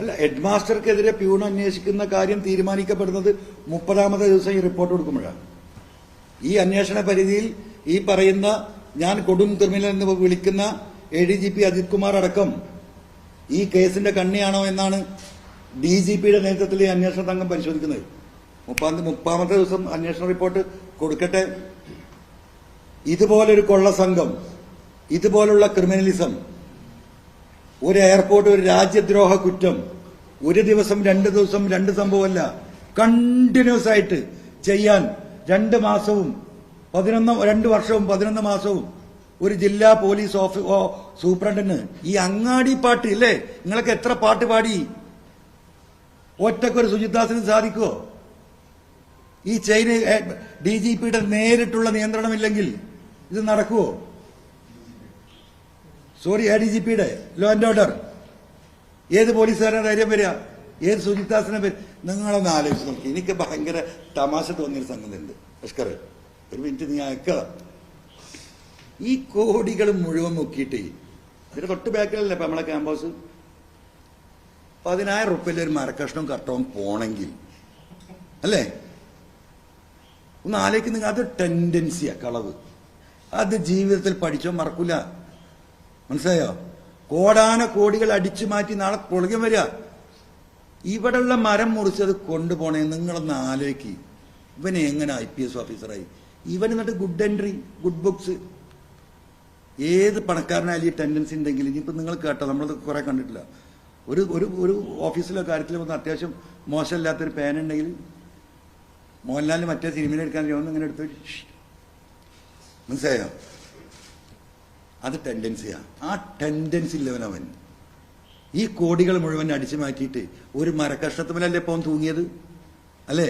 അല്ല head മാസ്റ്റർക്കെതിരെ peon അന്വേഷിക്കുന്ന കാര്യം തീരുമാനിക്കപ്പെടുന്നത് മുപ്പതാമത്തെ ദിവസം ഈ റിപ്പോർട്ട് കൊടുക്കുമ്പോഴാണ്. ഈ അന്വേഷണ പരിധിയിൽ ഈ പറയുന്ന ഞാൻ കൊടും ക്രിമിനൽ എന്ന് വിളിക്കുന്ന A D G P Ajith Kumar അടക്കം ഈ കേസിന്റെ കണ്ണിയാണോ എന്നാണ് ഡി ജി പിയുടെ നേതൃത്വത്തിൽ ഈ അന്വേഷണ സംഘം പരിശോധിക്കുന്നത്. മുപ്പാം മുപ്പാമത്തെ ദിവസം അന്വേഷണ റിപ്പോർട്ട് കൊടുക്കട്ടെ. ഇതുപോലൊരു കൊള്ള സംഘം ഇതുപോലുള്ള ക്രിമിനലിസം ഒരു എയർപോർട്ട് ഒരു രാജ്യദ്രോഹ കുറ്റം. ഒരു ദിവസം രണ്ട് ദിവസം രണ്ട് സംഭവമല്ല. കണ്ടിന്യൂസ് ആയിട്ട് ചെയ്യാൻ രണ്ട് മാസവും പതിനൊന്ന് രണ്ട് വർഷവും പതിനൊന്ന് മാസവും ഒരു ജില്ലാ പോലീസ് ഓഫീ സൂപ്രണ്ടിന് ഈ അങ്ങാടി പാട്ട് ഇല്ലേ? നിങ്ങൾക്ക് എത്ര പാട്ട് പാടി? ഒറ്റക്കൊരു സുജിത്ദാസിന് സാധിക്കുമോ ഈ ചൈന ഡി ജി പിയുടെ നേരിട്ടുള്ള നിയന്ത്രണമില്ലെങ്കിൽ ഇത് നടക്കുമോ സോറി എ ഡി ജി പിയുടെ ലോ ആൻഡ് ഓർഡർ ഏത് പോലീസുകാരനെ ധൈര്യം വരിക? ഏത് സുജിത്ദാസിനെ വരിക? നിങ്ങളൊന്ന് ആലോചിച്ച് നോക്കി. എനിക്ക് ഭയങ്കര തമാശ തോന്നിയൊരു സംഗതിയുണ്ട്. അഷ്കർ ഒരു മിനിറ്റ് നീ അയക്ക. ഈ കോടികൾ മുഴുവൻ നോക്കിയിട്ട് ഇതിന്റെ തൊട്ട് ബാക്കിലല്ലേ ഇപ്പൊ നമ്മളെ ക്യാമ്പസ് പതിനായിരം റുപ്യയിൽ ഒരു മരക്കഷ്ണം കട്ടവും പോണെങ്കിൽ അല്ലേ? ഒന്ന് ആലോചിക്കുന്ന അത് ടെൻഡൻസിയാ കളവ്. അത് ജീവിതത്തിൽ പഠിച്ചോ മറക്കൂല. മനസ്സിലായോ? കോടാന കോടികൾ അടിച്ചു മാറ്റി നാളെ പൊളികം വരിക. ഇവിടെയുള്ള മരം മുറിച്ചത് കൊണ്ടുപോണേ നിങ്ങളൊന്ന് ആലോചിക്കുക ഇവനെ എങ്ങനെ ഐ പി എസ് ഓഫീസറായി ഇവൻ എന്നിട്ട് ഗുഡ് എൻട്രി ഗുഡ് ബുക്സ് ഏത് പണക്കാരനായാലും ഈ ടെൻഡൻസി ഉണ്ടെങ്കിൽ ഇനിയിപ്പോൾ നിങ്ങൾ കേട്ടോ നമ്മളത് കുറെ കണ്ടിട്ടില്ല. ഒരു ഒരു ഒരു ഓഫീസിലോ കാര്യത്തിലോ ഒന്ന് അത്യാവശ്യം മോശമില്ലാത്തൊരു പേന ഉണ്ടെങ്കിൽ മോഹൻലാലിന് മറ്റേ സിനിമയിൽ എടുക്കാൻ ഇങ്ങനെ എടുത്തു. മനസ്സിലായോ? അത് ടെൻഡൻസിയാണ് ആ ടെൻഡൻസി ഇല്ലവനവൻ ഈ കോടികൾ മുഴുവൻ അടിച്ചു മാറ്റിയിട്ട് ഒരു മരക്കഷ്ടത്തുമല്ലേ ഇപ്പം തൂങ്ങിയത്? അല്ലേ?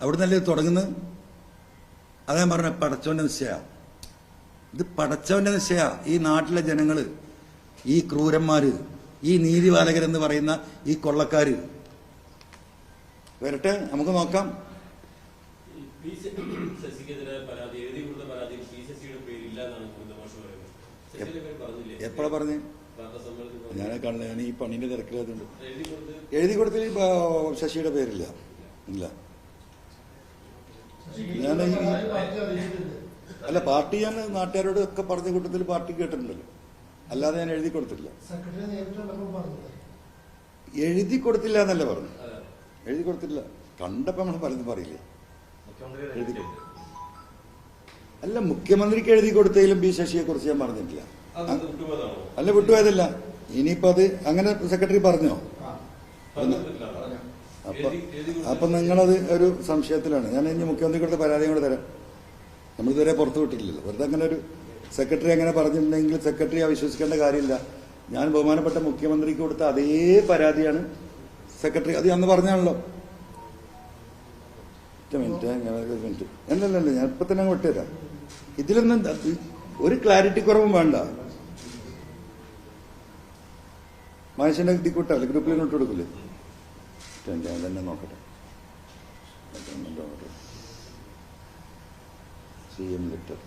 അവിടെ നിന്നല്ലേ തുടങ്ങുന്നത്? അതാ പറഞ്ഞ പടച്ചവന്റെ നിശ്ചയ. ഇത് പടച്ചവന്റെ നിശ്ചയ. ഈ നാട്ടിലെ ജനങ്ങൾ ഈ ക്രൂരന്മാര് ഈ നീതിപാലകരെന്ന് പറയുന്ന ഈ കൊള്ളക്കാര്. വരട്ടെ നമുക്ക് നോക്കാം ഈ പി ശ- ശശിക്കെതിരെ പരാതി എഴുതി കൊടുത്ത പരാതിയിൽ പി ശശിയുടെ പേരില്ല എന്നാണ് കുന്തമാഷ് പറയുന്നത് ശശിയുടെ പേര് പറഞ്ഞില്ലേ എപ്പോഴാ പറഞ്ഞേ. ഞാനെ കാണില്ല ഞാൻ ഈ പണിന്റെ തിരക്കിലായതുകൊണ്ട്. എഴുതി കൊടുത്ത് എഴുതി കൊടുത്തിൽ ശശിയുടെ പേരില്ല. ഇല്ല. ഞാൻ അല്ല പാർട്ടി ഞാൻ നാട്ടുകാരോട് ഒക്കെ പറഞ്ഞ കൂട്ടത്തിൽ പാർട്ടി കേട്ടിട്ടുണ്ടല്ലോ. അല്ലാതെ ഞാൻ എഴുതി കൊടുത്തില്ല എഴുതി കൊടുത്തില്ല എന്നല്ല പറഞ്ഞു. എഴുതി കൊടുത്തില്ല കണ്ടപ്പോ നമ്മൾ പലതും പറയില്ലേ? അല്ല മുഖ്യമന്ത്രിക്ക് എഴുതി കൊടുത്തതിലും ബി ശശിയെ കുറിച്ച് ഞാൻ പറഞ്ഞിട്ടില്ല. അല്ല വിട്ടുപോയതല്ല ഇനിയിപ്പോ അത് അങ്ങനെ സെക്രട്ടറി പറഞ്ഞോ. അപ്പൊ അപ്പൊ നിങ്ങളത് ഒരു സംശയത്തിലാണ്. ഞാൻ ഇനി മുഖ്യമന്ത്രി കൊടുത്ത പരാതിയും കൂടെ തരാം. നമ്മളിതുവരെ പുറത്തു വിട്ടിട്ടില്ലല്ലോ. വെറുതെ അങ്ങനെ ഒരു സെക്രട്ടറി അങ്ങനെ പറഞ്ഞിട്ടുണ്ടെങ്കിൽ സെക്രട്ടറി വിശ്വസിക്കേണ്ട കാര്യമില്ല. ഞാൻ ബഹുമാനപ്പെട്ട മുഖ്യമന്ത്രിക്ക് കൊടുത്ത അതേ പരാതിയാണ് സെക്രട്ടറി. അത് അന്ന് പറഞ്ഞാണല്ലോ. ഒറ്റ മിനിറ്റ് ഒരു മിനിറ്റ്. അല്ലല്ലല്ല ഞാൻ ഇപ്പൊ തന്നെ അങ്ങ് വിട്ടുതരാം. ഇതിലൊന്നും ഒരു ക്ലാരിറ്റി കുറവും വേണ്ട. മനുഷ്യന്റെ ഇതിക്കൂട്ടല്ലേ ഗ്രൂപ്പിൽ നോട്ട് കൊടുക്കില്ലേ ഞാൻ തന്നെ നോക്കട്ടെ. സി എം ലെറ്റർ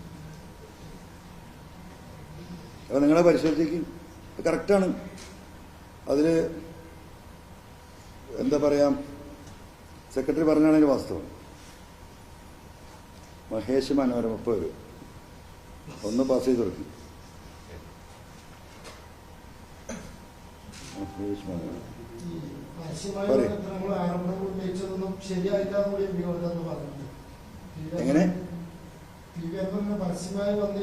അപ്പൊ നിങ്ങളെ പരിശോധിക്കും. കറക്റ്റാണ് അതിൽ എന്താ പറയാം? സെക്രട്ടറി പറഞ്ഞാണെങ്കിൽ വാസ്തവം. മഹേഷ് മനോരമ ഇപ്പോൾ ഒന്ന് പാസ് ചെയ്ത് കൊടുക്കും മഹേഷ് മനോരമ ഈ പരസ്യമായ പറയ്. നമ്മൾ ആരോപണങ്ങൾ ഉന്നയിച്ചതൊന്നും ശരിയായിട്ടാന്ന് കൂടി വിനോദം പറഞ്ഞത് എങ്ങനെ? പരസ്യമായി വന്ന്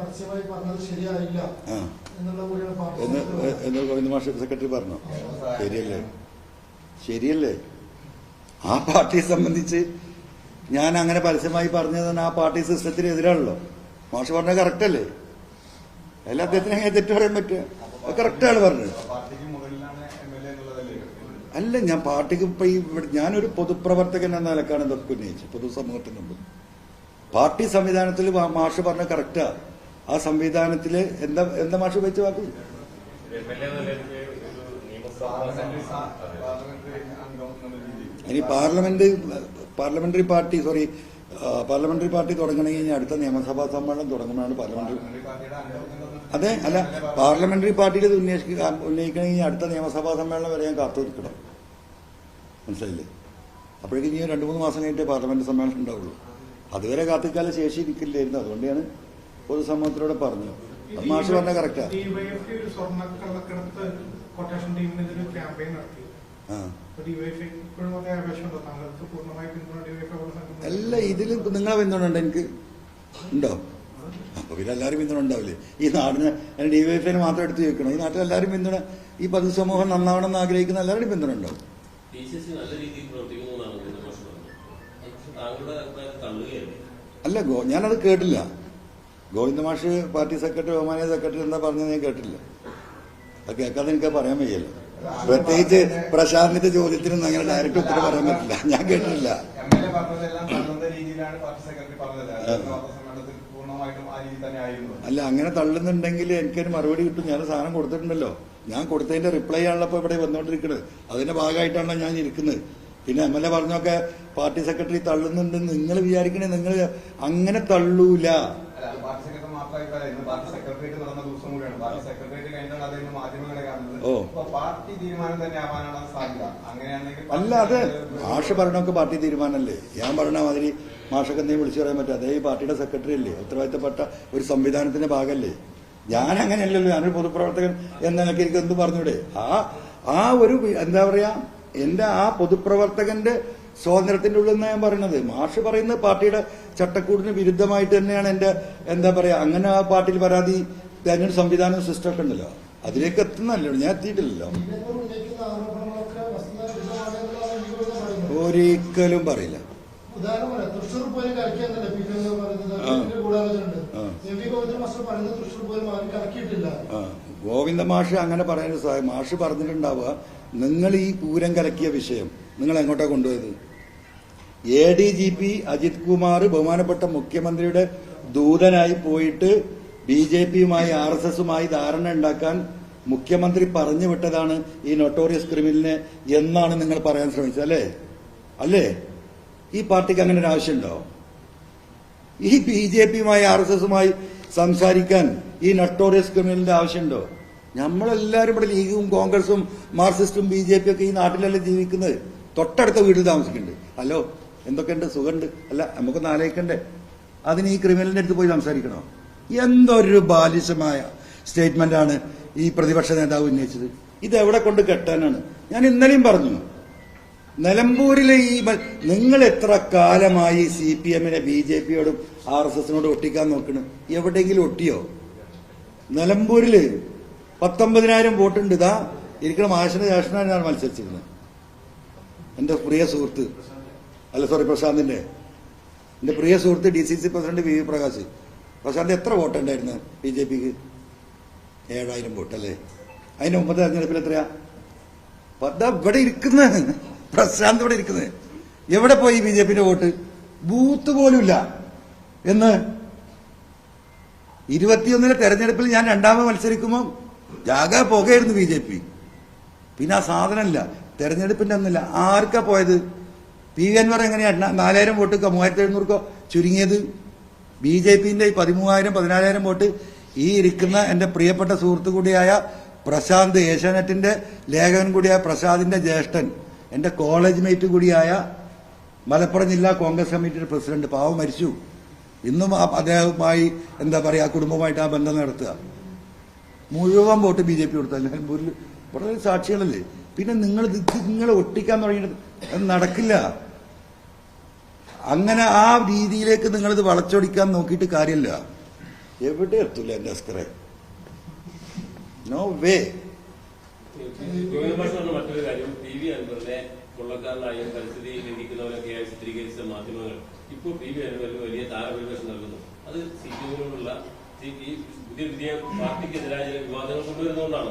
പരസ്യമായി പറഞ്ഞത് ശരിയായില്ല എന്നുള്ള എന്ന് ഗോവിന്ദ മാഷ് സെക്രട്ടറി പറഞ്ഞു? ശരിയല്ലേ? ശരിയല്ലേ? ആ പാർട്ടിയെ സംബന്ധിച്ച് ഞാൻ അങ്ങനെ പരസ്യമായി പറഞ്ഞത് ആ പാർട്ടി സിസ്റ്റത്തിന് എതിരാണല്ലോ. മാഷ് പറഞ്ഞത് കറക്റ്റ് അല്ലേ? അല്ല അദ്ദേഹത്തിന് അങ്ങനെ തെറ്റ് പറയാൻ പറ്റുക? കറക്റ്റാണ് പറഞ്ഞത്. അല്ല ഞാൻ പാർട്ടിക്ക് ഇപ്പൊ ഈ ഞാനൊരു പൊതുപ്രവർത്തകൻ എന്ന നിലക്കാണ് ഇതൊക്കെ ഉന്നയിച്ചത് പൊതുസമൂഹത്തിന് മുമ്പ് പാർട്ടി സംവിധാനത്തിൽ മാഷ് പറഞ്ഞ കറക്റ്റാ. ആ സംവിധാനത്തിൽ എന്താ എന്താ മാഷ് ഉപയോഗിച്ച വാക്ക്? ഇനി parliament parliamentary party sorry parliamentary party തുടങ്ങണമെങ്കിൽ ഇനി അടുത്ത നിയമസഭാ സമ്മേളനം തുടങ്ങുമ്പോഴാണ് പാർലമെന്ററി അതെ അല്ല പാർലമെന്ററി പാർട്ടിയിൽ ഇത് ഉന്നയിക്ക ഉന്നയിക്കണമെങ്കിൽ അടുത്ത നിയമസഭാ സമ്മേളനം വരെ ഞാൻ കാത്തു നിൽക്കണം. മനസ്സിലായില്ലേ? അപ്പോഴേക്കും ഇനി രണ്ട് മൂന്ന് മാസം കഴിഞ്ഞിട്ടേ പാർലമെന്റ് സമ്മേളനം ഉണ്ടാവുള്ളൂ. അതുവരെ കാത്തിക്കാല ശേഷി ഇരിക്കില്ലായിരുന്നു അതുകൊണ്ട് ഞാൻ പൊതുസമൂഹത്തിലൂടെ പറഞ്ഞു അത് മാഷ് പറഞ്ഞ കറക്റ്റാ അല്ല ഇതിൽ നിങ്ങളെ പിന്തുണ ഉണ്ടോ എനിക്ക്? ഉണ്ടോ? അപ്പൊ പിന്നെ എല്ലാവരും പിന്തുണ ഉണ്ടാവില്ലേ? ഈ നാടിന് ഡി വൈ എഫിന് മാത്രം എടുത്ത് ചോദിക്കണം? ഈ നാട്ടിൽ എല്ലാവരും പിന്തുണ ഈ പൊതുസമൂഹം നന്നാവണം എന്ന് ആഗ്രഹിക്കുന്ന എല്ലാവരുടെയും പിന്തുണ ഉണ്ടാവും അല്ല ഗോ ഞാനത് കേട്ടില്ല. ഗോവിന്ദ മാഷ് പാർട്ടി സെക്രട്ടറി ബഹുമാനിയ സെക്രട്ടറി എന്താ പറഞ്ഞത് ഞാൻ കേട്ടില്ല. അത് കേൾക്കാതെ എനിക്ക് പറയാൻ വയ്യല്ലോ. പ്രത്യേകിച്ച് പ്രശാന്തിന്റെ ചോദ്യത്തിനൊന്നും അങ്ങനെ ഡയറക്റ്റ് ഉത്തരം പറയാൻ പറ്റില്ല. ഞാൻ കേട്ടിട്ടില്ല. അല്ല അങ്ങനെ തള്ളുന്നുണ്ടെങ്കിൽ എനിക്കൊരു മറുപടി കിട്ടും. ഞാൻ സാധനം കൊടുത്തിട്ടുണ്ടല്ലോ. ഞാൻ കൊടുത്തതിന്റെ റിപ്ലൈ ആണല്ലോ ഇപ്പോൾ ഇവിടെ വന്നുകൊണ്ടിരിക്കുന്നത് അതിന്റെ ഭാഗമായിട്ടാണ് ഞാൻ ഇരിക്കുന്നത്. പിന്നെ എം എൽ എ പറഞ്ഞൊക്കെ പാർട്ടി സെക്രട്ടറി തള്ളുന്നുണ്ട് നിങ്ങൾ വിചാരിക്കണേ നിങ്ങൾ അങ്ങനെ തള്ളൂല. ഓ. അല്ല അത് ഭാഷ പറഞ്ഞൊക്കെ പാർട്ടി തീരുമാനമല്ലേ ഞാൻ പറഞ്ഞ മാതിരി മാഷൊക്കെ എന്തെങ്കിലും വിളിച്ചു പറയാൻ പറ്റും അതേ ഈ പാർട്ടിയുടെ സെക്രട്ടറി അല്ലേ? ഉത്തരവാദിത്തപ്പെട്ട ഒരു സംവിധാനത്തിന്റെ ഭാഗമല്ലേ ഞാൻ അങ്ങനെയല്ലല്ലോ ഞാനൊരു പൊതുപ്രവർത്തകൻ എന്ന നിലയ്ക്ക് എനിക്ക് എന്ത് പറഞ്ഞൂടെ? ആ ആ ഒരു എന്താ പറയാ എന്റെ ആ പൊതുപ്രവർത്തകന്റെ സ്വാതന്ത്ര്യത്തിന്റെ ഉള്ളിൽ ഞാൻ പറയുന്നത് മാഷ് പറയുന്ന പാർട്ടിയുടെ ചട്ടക്കൂടിന് വിരുദ്ധമായിട്ട് തന്നെയാണ് എന്റെ എന്താ പറയാ അങ്ങനെ ആ പാർട്ടിയിൽ പരാതി തെരഞ്ഞെടുപ്പ് സംവിധാനം സിസ്റ്റമൊക്കെ ഉണ്ടല്ലോ അതിലേക്ക് എത്തുന്നല്ലോ ഞാൻ എത്തിയിട്ടില്ലല്ലോ. ഒരിക്കലും പറയില്ല. ഉദാഹരണം പറയാം തൃശ്ശൂർ പോലും കളിക്കാന്നല്ലേ പി കെ പറയുന്നത്? ആ. അതിന്റെ ഗൂഢാലോചനയുണ്ട്. ആ. എം വി ഗോവിന്ദ മാസ്റ്റർ പറയുന്നത് തൃശ്ശൂർ പോലും ആരും കലക്കിയിട്ടില്ല. ഗോവിന്ദ മാഷ് അങ്ങനെ പറയുന്നത് സഹായം മാഷ് പറഞ്ഞിട്ടുണ്ടാവുക നിങ്ങൾ ഈ പൂരം കലക്കിയ വിഷയം നിങ്ങൾ എങ്ങോട്ടാ കൊണ്ടുപോയത്? A D G P Ajith Kumar ബഹുമാനപ്പെട്ട മുഖ്യമന്ത്രിയുടെ ദൂതനായി പോയിട്ട് ബി ജെ പിയുമായി ആർ എസ് എസുമായി ധാരണ ഉണ്ടാക്കാൻ മുഖ്യമന്ത്രി പറഞ്ഞു വിട്ടതാണ് ഈ നൊട്ടോറിയസ് ക്രിമിനലിനെ എന്നാണ് നിങ്ങൾ പറയാൻ ശ്രമിച്ചത് അല്ലേ? അല്ലേ? ഈ പാർട്ടിക്ക് അങ്ങനെ ഒരു ആവശ്യമുണ്ടോ? ഈ ബി ജെ പിയുമായി ആർ എസ് എസുമായി സംസാരിക്കാൻ ഈ നട്ടോറിയസ് ക്രിമിനലിന്റെ ആവശ്യമുണ്ടോ? നമ്മളെല്ലാവരും ഇവിടെ ലീഗും കോൺഗ്രസും മാർക്സിസ്റ്റും ബി ജെ പി ഒക്കെ ഈ നാട്ടിലല്ലേ ജീവിക്കുന്നത്? തൊട്ടടുത്ത വീട്ടിൽ താമസിക്കുന്നുണ്ട്. ഹലോ എന്തൊക്കെയുണ്ട്? സുഖമുണ്ട്? അല്ല നമുക്കൊന്ന് ആലോചിക്കണ്ടേ? അതിന് ഈ ക്രിമിനലിന്റെ അടുത്ത് പോയി സംസാരിക്കണോ? എന്തൊരു ബാലിശമായ സ്റ്റേറ്റ്മെന്റാണ് ഈ പ്രതിപക്ഷ നേതാവ് ഉന്നയിച്ചത്. ഇത് എവിടെ കൊണ്ട് കെട്ടാനാണ്? ഞാൻ ഇന്നലെയും പറഞ്ഞു. നിലമ്പൂരിലെ ഈ നിങ്ങൾ എത്ര കാലമായി സി പി എമ്മിനെ ബി ജെ പിയോടും ആർ എസ് എസിനോടും ഒട്ടിക്കാൻ നോക്കണ്? എവിടെയെങ്കിലും ഒട്ടിയോ? നിലമ്പൂരിൽ പത്തൊമ്പതിനായിരം വോട്ടുണ്ട്. ഇതാ ഇരിക്കണം ആശന ഞാൻ മത്സരിച്ചിരുന്നത് എന്റെ പ്രിയ സുഹൃത്ത്. അല്ല സോറി പ്രശാന്തിന്റെ. എന്റെ പ്രിയ സുഹൃത്ത് D C C president V V Prakash. Prashanth എത്ര വോട്ടുണ്ടായിരുന്നു ബി ജെ പിക്ക്? ഏഴായിരം വോട്ട് അല്ലേ അതിന്റെ മുമ്പത്തെ തെരഞ്ഞെടുപ്പിൽ എത്രയാ? പദ്ധ ഇവിടെ ഇരിക്കുന്ന പ്രശാന്ത് ഇവിടെ ഇരിക്കുന്നത്. എവിടെ പോയി ബി ജെ പിന്റെ വോട്ട്? ബൂത്ത് പോലുമില്ല. എന്ന് ഇരുപത്തിയൊന്നിലെ തെരഞ്ഞെടുപ്പിൽ ഞാൻ രണ്ടാമത് മത്സരിക്കുമ്പോൾ ജാഗ പോകയായിരുന്നു ബി ജെ പി പിന്നെ ആ സാധനമില്ല. തെരഞ്ഞെടുപ്പിന്റെ ഒന്നുമില്ല ആർക്കാ പോയത്? പി വി അൻവർ എങ്ങനെയാണ് നാലായിരം വോട്ട് മൂവായിരത്തി എഴുന്നൂറുക്കോ ചുരുങ്ങിയത്? ബി ജെ പിന്റെ ഈ പതിമൂവായിരം പതിനാലായിരം വോട്ട് ഈ ഇരിക്കുന്ന എന്റെ പ്രിയപ്പെട്ട സുഹൃത്തു കൂടിയായ പ്രശാന്ത് ഏഷ്യാനെറ്റിന്റെ ലേഖകൻ കൂടിയായ പ്രസാദിന്റെ ജ്യേഷ്ഠൻ എന്റെ കോളേജ് മേറ്റ് കൂടിയായ മലപ്പുറം ജില്ലാ കോൺഗ്രസ് കമ്മിറ്റിയുടെ പ്രസിഡന്റ് പാവം മരിച്ചു. ഇന്നും അദ്ദേഹവുമായി എന്താ പറയാ കുടുംബവുമായിട്ട് കുടുംബമായിട്ട് ആ ബന്ധം നടത്തുക. മുഴുവൻ വോട്ട് ബി ജെ പി കൊടുത്തു നിലമ്പൂരിൽ വളരെ സാക്ഷികളല്ലേ? പിന്നെ നിങ്ങൾ ഇത് നിങ്ങളെ ഒട്ടിക്കാൻ തുടങ്ങിയിട്ട് നടക്കില്ല. അങ്ങനെ ആ രീതിയിലേക്ക് നിങ്ങളിത് വളച്ചൊടിക്കാൻ നോക്കിയിട്ട് കാര്യമില്ല. എവിടെ എത്തൂല എന്റെ അസ്കറെ? നോ വേ പറഞ്ഞ മറ്റൊരു കാര്യം പി വി അൻവറിനെ കൊള്ളക്കാരനായും പരിസ്ഥിതി ലംഘിക്കുന്നവരൊക്കെയായി ചിത്രീകരിച്ച മാധ്യമങ്ങൾ ഇപ്പോൾ പി വി അൻവറിന് വലിയ താരപരിവേഷം നൽകുന്നു. അത് സി പി എമ്മിനോടുള്ള പുതിയ പുതിയ പാർട്ടിക്കെതിരായ വിവാദങ്ങൾ കൊണ്ടുവരുന്നതുകൊണ്ടാണ്.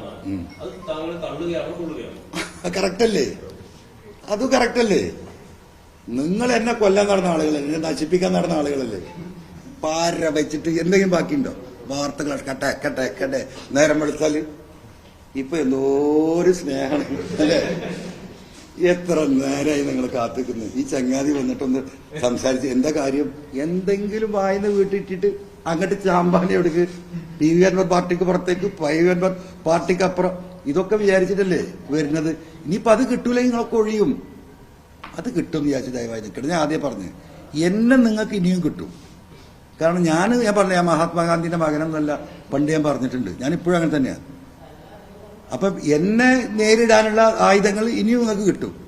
അത്. താങ്കൾ തള്ളുകയാണോ കൊള്ളുകയാണോ. കറക്റ്റ് അല്ലേ അത് കറക്റ്റല്ലേ? നിങ്ങൾ എന്നെ കൊല്ലാൻ നടന്ന ആളുകളല്ലേ? എന്നെ നശിപ്പിക്കാൻ നടന്ന ആളുകളല്ലേ? പാര വെച്ചിട്ട് എന്തെങ്കിലും ബാക്കിയുണ്ടോ? വാർത്തകൾ കട്ടെ കട്ടെ കട്ടെ. നേരം വെളുത്താൽ ഇപ്പൊ എന്തോരു സ്നേഹമാണ്. അല്ലേ? എത്ര നേരമായി നിങ്ങൾ കാത്തിക്കുന്നു ഈ ചങ്ങാതി വന്നിട്ടൊന്ന് സംസാരിച്ച് എന്താ കാര്യം? എന്തെങ്കിലും വായന വീട്ടിട്ടിട്ട് അങ്ങോട്ട് ചാമ്പാനി എവിടേക്ക് ടി വി അൻവർ പാർട്ടിക്ക് പുറത്തേക്ക് പി വി അൻവർ പാർട്ടിക്ക് അപ്പുറം. ഇതൊക്കെ വിചാരിച്ചിട്ടല്ലേ വരുന്നത്? ഇനിയിപ്പോ അത് കിട്ടൂല നിങ്ങളൊക്കെ ഒഴിയും? അത് കിട്ടും വിചാരിച്ച് ദയവായി നിൽക്കണം ഞാൻ ആദ്യം പറഞ്ഞു എന്നെ നിങ്ങൾക്ക് ഇനിയും കിട്ടും. കാരണം ഞാൻ ഞാൻ പറഞ്ഞ മഹാത്മാഗാന്ധിന്റെ മകനെന്നല്ല പണ്ട് ഞാൻ പറഞ്ഞിട്ടുണ്ട്. ഞാൻ ഇപ്പോഴും അങ്ങനെ തന്നെയാണ് അപ്പം എന്നെ നേരിടാനുള്ള ആയുധങ്ങൾ ഇനിയും നിങ്ങൾക്ക് കിട്ടും.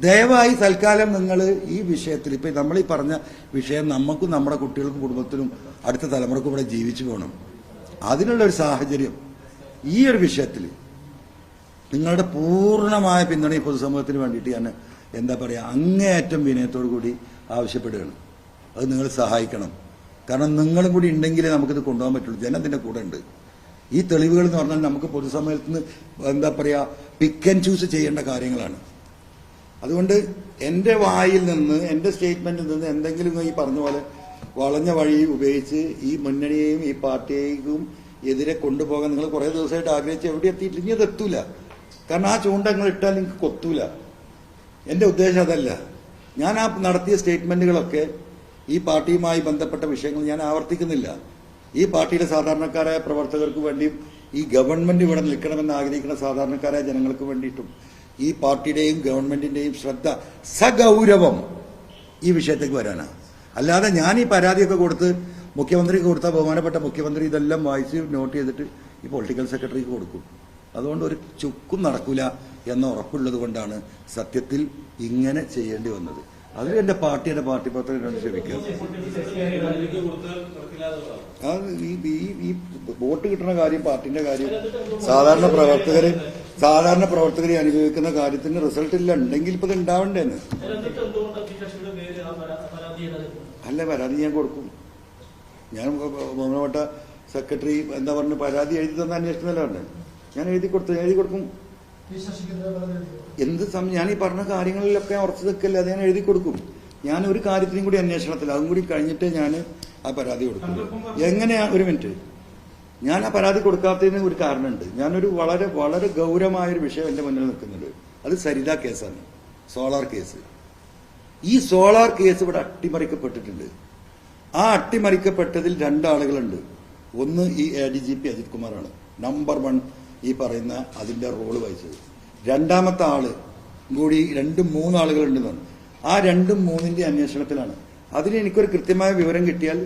ദയവായി തൽക്കാലം നിങ്ങൾ ഈ വിഷയത്തിൽ ഇപ്പൊ നമ്മൾ ഈ പറഞ്ഞ വിഷയം നമുക്കും നമ്മുടെ കുട്ടികൾക്കും കുടുംബത്തിനും അടുത്ത തലമുറക്കും ഇവിടെ ജീവിച്ചു പോകണം. അതിനുള്ള ഒരു സാഹചര്യം ഈ ഒരു വിഷയത്തിൽ നിങ്ങളുടെ പൂർണമായ പിന്തുണ ഈ പൊതുസമൂഹത്തിന് വേണ്ടിയിട്ട് ഞാൻ എന്താ പറയുക അങ്ങേയറ്റം വിനയത്തോടു കൂടി ആവശ്യപ്പെടുകയാണ്. അത് നിങ്ങൾ സഹായിക്കണം. കാരണം നിങ്ങളും കൂടി ഉണ്ടെങ്കിലേ നമുക്കിത് കൊണ്ടുപോകാൻ പറ്റുള്ളൂ. ജനത്തിന്റെ കൂടെ ഉണ്ട്. ഈ തെളിവുകൾ എന്ന് പറഞ്ഞാൽ നമുക്ക് പൊതുസമയത്ത് എന്താ പറയുക പിക്ക് ആൻഡ് ചൂസ് ചെയ്യേണ്ട കാര്യങ്ങളാണ്. അതുകൊണ്ട് എന്റെ വായിൽ നിന്ന് എന്റെ സ്റ്റേറ്റ്മെന്റിൽ നിന്ന് എന്തെങ്കിലും ഈ പറഞ്ഞ പോലെ വളഞ്ഞ വഴി ഉപയോഗിച്ച് ഈ മുന്നണിയെയും ഈ പാർട്ടിയെയും എതിരെ കൊണ്ടുപോകാൻ നിങ്ങൾ കുറേ ദിവസമായിട്ട് ആഗ്രഹിച്ച് എവിടെ എത്തിയിട്ടില്ല. ഇനി അത് എത്തൂല. കാരണം ആ ചൂണ്ട നിങ്ങൾ ഇട്ടാൽ നിങ്ങൾക്ക് കൊത്തൂല. എന്റെ ഉദ്ദേശം അതല്ല. ഞാൻ ആ നടത്തിയ സ്റ്റേറ്റ്മെന്റുകളൊക്കെ ഈ പാർട്ടിയുമായി ബന്ധപ്പെട്ട വിഷയങ്ങൾ ഞാൻ ആവർത്തിക്കുന്നില്ല. ഈ പാർട്ടിയിലെ സാധാരണക്കാരായ പ്രവർത്തകർക്ക് വേണ്ടിയും ഈ ഗവൺമെന്റ് ഇവിടെ നിൽക്കണമെന്ന് ആഗ്രഹിക്കുന്ന സാധാരണക്കാരായ ജനങ്ങൾക്ക് വേണ്ടിയിട്ടും ഈ പാർട്ടിയുടെയും ഗവൺമെന്റിന്റെയും ശ്രദ്ധ സഗൗരവം ഈ വിഷയത്തേക്ക് വരാനാണ് അല്ലാതെ ഞാൻ ഈ പരാതിയൊക്കെ കൊടുത്ത് മുഖ്യമന്ത്രിക്ക് കൊടുത്ത ബഹുമാനപ്പെട്ട മുഖ്യമന്ത്രി ഇതെല്ലാം വായിച്ച് നോട്ട് ചെയ്തിട്ട് ഈ പൊളിറ്റിക്കൽ സെക്രട്ടറിക്ക് കൊടുക്കും. അതുകൊണ്ട് ഒരു ചുക്കും നടക്കില്ല എന്ന ഉറപ്പുള്ളത് കൊണ്ടാണ് സത്യത്തിൽ ഇങ്ങനെ ചെയ്യേണ്ടി വന്നത്. അതിൽ എന്റെ പാർട്ടി പത്രം ക്ഷമിക്കുക ഇതിലേക്ക് കൊടുത്താൽ നടക്കില്ല എന്നുള്ളതാണ് അത് ഈ വോട്ട് കിട്ടുന്ന കാര്യം പാർട്ടിന്റെ കാര്യം സാധാരണ പ്രവർത്തകര് സാധാരണ പ്രവർത്തകരെ അനുഭവിക്കുന്ന കാര്യത്തിന് റിസൾട്ട് ഇല്ല. ഉണ്ടെങ്കിൽ ഇപ്പൊ ഇത് ഉണ്ടാവണ്ടേന്ന് അല്ല പരാതി ഞാൻ കൊടുക്കും. ഞാൻ മോഹനവട്ട സെക്രട്ടറി എന്താ പറഞ്ഞ പരാതി എഴുതി തന്ന പറഞ്ഞത് ഞാൻ എഴുതി കൊടുത്തു എഴുതി കൊടുക്കും. എന്ത് ഞാൻ ഈ പറഞ്ഞ കാര്യങ്ങളിലൊക്കെ ഉറച്ചു നിൽക്കല്ലേ? അത് ഞാൻ എഴുതി കൊടുക്കും. ഞാൻ ഒരു കാര്യത്തിനും കൂടി അന്വേഷണത്തിൽ അതും കൂടി കഴിഞ്ഞിട്ട് ഞാൻ ആ പരാതി കൊടുക്കും എങ്ങനെയാ ഒരു മിനിറ്റ്. ഞാൻ ആ പരാതി കൊടുക്കാത്തതിന് ഒരു കാരണമുണ്ട്. ഞാനൊരു വളരെ വളരെ ഗൗരവമായ ഒരു വിഷയം എന്റെ മുന്നിൽ നിൽക്കുന്നുണ്ട്. അത് സരിത കേസാണ്. Solar case. ഈ സോളാർ കേസ് ഇവിടെ അട്ടിമറിക്കപ്പെട്ടിട്ടുണ്ട്. ആ അട്ടിമറിക്കപ്പെട്ടതിൽ രണ്ടാളുകളുണ്ട് ഒന്ന് ഈ A D G P Ajith കുമാറാണ്. നമ്പർ വൺ ഈ പറയുന്ന അതിന്റെ റോൾ വഹിച്ചത്. രണ്ടാമത്തെ ആൾ കൂടി രണ്ടും മൂന്നാളുകളുണ്ടെന്നാണ് ആ രണ്ടും മൂന്നിന്റെ അന്വേഷണത്തിലാണ്. അതിന് എനിക്കൊരു കൃത്യമായ വിവരം കിട്ടിയാൽ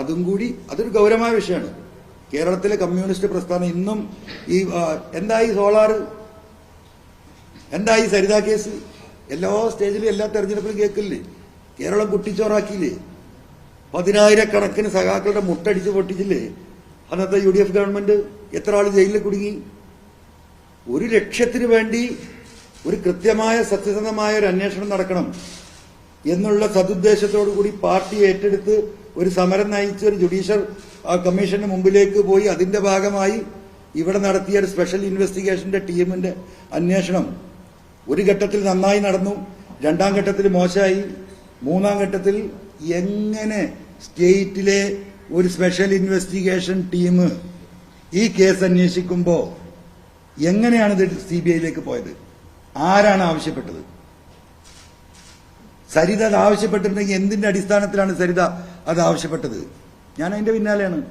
അതും കൂടി അതൊരു ഗൗരവമായ വിഷയമാണ്. കേരളത്തിലെ കമ്മ്യൂണിസ്റ്റ് പ്രസ്ഥാനം ഇന്നും ഈ എന്തായി സോളാർ? എന്തായി സരിത കേസ്? എല്ലാ സ്റ്റേജിലും എല്ലാ തെരഞ്ഞെടുപ്പിലും കേൾക്കില്ലേ? കേരളം കുട്ടിച്ചോറാക്കിയില്ലേ? പതിനായിരക്കണക്കിന് സഖാക്കളുടെ മുട്ടടിച്ച് പൊട്ടിച്ചില്ലേ? അന്നത്തെ യു ഡി എഫ് ഗവൺമെന്റ് എത്ര ആൾ ജയിലിൽ കുടുങ്ങി? ഒരു ലക്ഷ്യത്തിന് വേണ്ടി ഒരു കൃത്യമായ സത്യസന്ധമായ ഒരു അന്വേഷണം നടക്കണം എന്നുള്ള സതുദ്ദേശത്തോടു കൂടി പാർട്ടി ഏറ്റെടുത്ത് ഒരു സമരം നയിച്ച് ഒരു ജുഡീഷ്യൽ കമ്മീഷന് മുമ്പിലേക്ക് പോയി അതിന്റെ ഭാഗമായി ഇവിടെ നടത്തിയ ഒരു സ്പെഷ്യൽ ഇൻവെസ്റ്റിഗേഷന്റെ ടീമിന്റെ അന്വേഷണം ഒരു ഘട്ടത്തിൽ നന്നായി നടന്നു രണ്ടാം ഘട്ടത്തിൽ മോശമായി മൂന്നാം ഘട്ടത്തിൽ എങ്ങനെ സ്റ്റേറ്റിലെ ഒരു സ്പെഷ്യൽ ഇൻവെസ്റ്റിഗേഷൻ ടീം ഈ കേസ് അന്വേഷിക്കുമ്പോൾ എങ്ങനെയാണ് ഇത് സി ബി ഐയിലേക്ക് പോയത്? ആരാണ് ആവശ്യപ്പെട്ടത്? സരിത അത് ആവശ്യപ്പെട്ടിട്ടുണ്ടെങ്കിൽ എന്തിന്റെ അടിസ്ഥാനത്തിലാണ് സരിത അത് ആവശ്യപ്പെട്ടത്? ഞാൻ അതിന്റെ പിന്നാലെയാണ്.